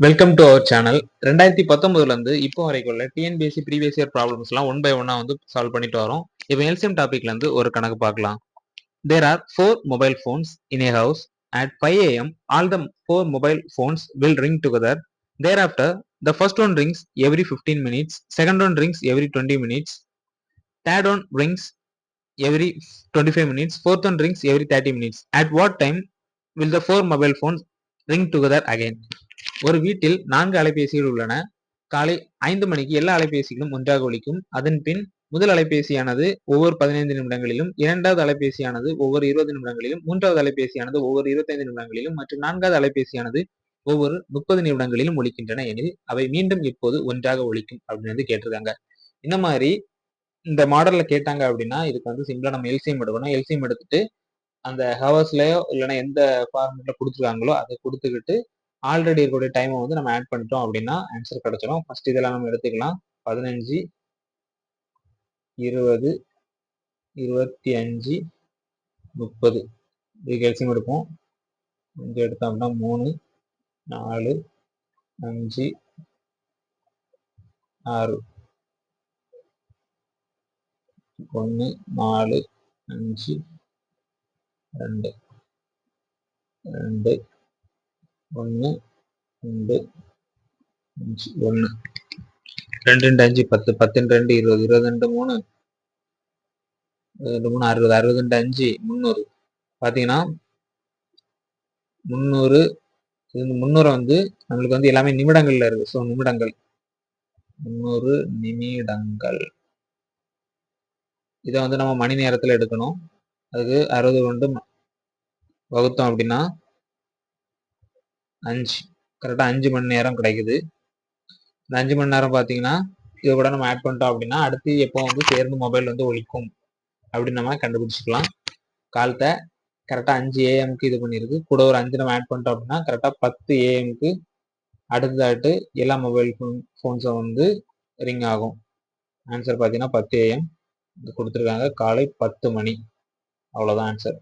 Welcome to our channel ரெண்டாயிரத்தி பத்தொன்பதுல இருந்து இப்போ வரைக்கும் உள்ள டிஎன்பிஎஸ்சி ப்ரீவியஸ் இயர் ப்ராப்ளம்ஸ் எல்லாம் ஒன் பை ஒன்னா வந்து சால்வ் பண்ணிட்டு வரோம். இப்போ எல்சிஎம் டாபிக்ல இருந்து ஒரு கணக்கு பார்க்கலாம். There are four mobile phones in a house at five AM all the four mobile phones will ring together thereafter the first one rings every fifteen minutes second one rings every twenty minutes third one rings every twenty five minutes fourth one rings every thirty minutes at what time will the four mobile phones ring together again ஒரு வீட்டில் நான்கு அலைபேசிகள் உள்ளன. காலை ஐந்து மணிக்கு எல்லா அலைபேசிகளும் ஒன்றாக ஒழிக்கும் அதன் பின் முதல் அலைபேசியானது ஒவ்வொரு பதினைந்து நிமிடங்களிலும் இரண்டாவது அலைபேசியானது ஒவ்வொரு இருபது நிமிடங்களிலும் மூன்றாவது அலைபேசியானது ஒவ்வொரு இருபத்தைந்து நிமிடங்களிலும் மற்றும் நான்காவது அலைபேசியானது ஒவ்வொரு முப்பது நிமிடங்களிலும் ஒழிக்கின்றன எனில் அவை மீண்டும் இப்போது ஒன்றாக ஒழிக்கும் அப்படின்னு வந்து கேட்டிருக்காங்க. இந்த மாதிரி இந்த மாடல்ல கேட்டாங்க அப்படின்னா இதுக்கு வந்து சிம்பிளா நம்ம எல்சிஎம் எடுக்கணும். எல்சிஎம் எடுத்துட்டு அந்த ஹவர்ஸ்லயோ இல்லைன்னா எந்த ஃபார்மெட்ல கொடுத்துருக்காங்களோ அதை கொடுத்துக்கிட்டு ஆல்ரெடி இருக்கக்கூடிய டைமை வந்து நம்ம ஆட் பண்ணிட்டோம் அப்படின்னா ஆன்சர் கிடைச்சிடும் ஃபர்ஸ்ட் இதெல்லாம் நம்ம எடுத்துக்கலாம். பதினஞ்சு இருபது இருபத்தி அஞ்சு முப்பது. இதுக்கு எல்சியம் எடுப்போம். அஞ்சு எடுத்தோம் அப்படின்னா மூணு நாலு அஞ்சு ஆறு. ஒன்று நாலு அஞ்சு ரெண்டு. ரெண்டு. ஒன்று ரெண்டு அஞ்சு ஒன்று ரெண்டு ரெண்டு அஞ்சு பத்து பத்து ரெண்டு இருபது இருபது ரெண்டு மூணு. ரெண்டு மூணு அறுபது அறுபது ரெண்டு அஞ்சு முந்நூறு. பார்த்தீங்கன்னா முந்நூறு இது முந்நூறு வந்து நம்மளுக்கு வந்து எல்லாமே நிமிடங்கள்ல இருக்கு. ஸோ நிமிடங்கள். முந்நூறு நிமிடங்கள். இதை வந்து நம்ம மணி நேரத்தில் எடுக்கணும். அதுக்கு அறுபது கொண்டு வகுத்தோம் அப்படின்னா அஞ்சு. கரெக்டாக அஞ்சு மணி நேரம் கிடைக்குது. இந்த அஞ்சு மணி நேரம் பார்த்தீங்கன்னா இதை கூட நம்ம ஆட் பண்ணிட்டோம் அப்படின்னா அடுத்து எப்போ வந்து சேர்ந்து மொபைல் வந்து ஒழிக்கும் அப்படின்னு நம்ம கண்டுபிடிச்சிக்கலாம். காலத்தை கரெக்டாக அஞ்சு ஏஎம்க்கு இது பண்ணியிருக்கு கூட ஒரு அஞ்சு நம்ம ஆட் பண்ணிட்டோம் அப்படின்னா கரெக்டாக பத்து ஏஎம்க்கு அடுத்ததாட்டு எல்லா மொபைல் ஃபோன் ஃபோன்ஸும் வந்து ரிங் ஆகும். ஆன்சர் பார்த்தீங்கன்னா பத்து ஏஎம் கொடுத்துருக்காங்க. காலை பத்து மணி. அவ்வளோதான் ஆன்சர்